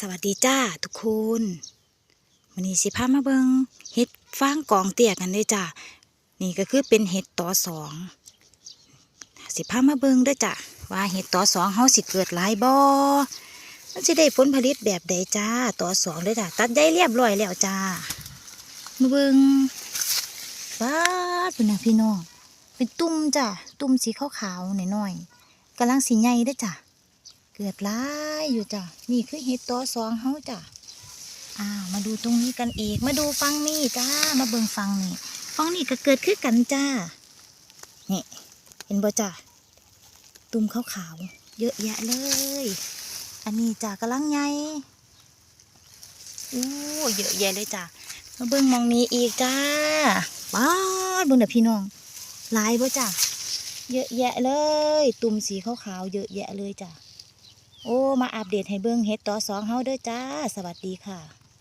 สวัสดีจ้าทุกคนวันนี้สิพามาเบิงเห็ดฟางกองเตี้ยกันเลยจ้านี่ก็คือเป็นเห็ดต่อสองสิพามาเบิงด้วยจ้าว่าเห็ดต่อสองเฮาสิเกิดหลายบ่มันสิได้ผลผลิตแบบใดจ้าต่อสองเลยจ้าตัดใยเรียบร้อยแล้วจ้ามาเบิงว้าเป็นนะพี่น้องเป็นตุ่มจ้าตุ่มสีขาวๆหน่อยๆกำลังสีใหญ่ด้วยจ้า เกิดร้ายอยู่จ้ะนี่คือเห็ดตัวสองเฮาจ้ะอ้าวมาดูตรงนี้กันอีก มาดูฟังนี่จ้า มาเบิ่งฟังนี่ฟังนี่ก็เกิดขึ้นกันจ้านี่เห็นบ่จ้ะตุ่มขาวๆเยอะแยะเลย อันนี้จ้ะกำลังใหญ่อู้เยอะแยะเลยจ้ะมาเบิ่งมองนี้อีกจ้าป้าดเบิ่งเด้อพี่น้องลายบ่จ้ะเยอะแยะเลย ตุ่มสีขาวๆเยอะแยะเลยจ้ะ โอ้ มาอัปเดตให้เบิ่งเฮ็ดต่อสองเฮาเด้อจ้า สวัสดีค่ะ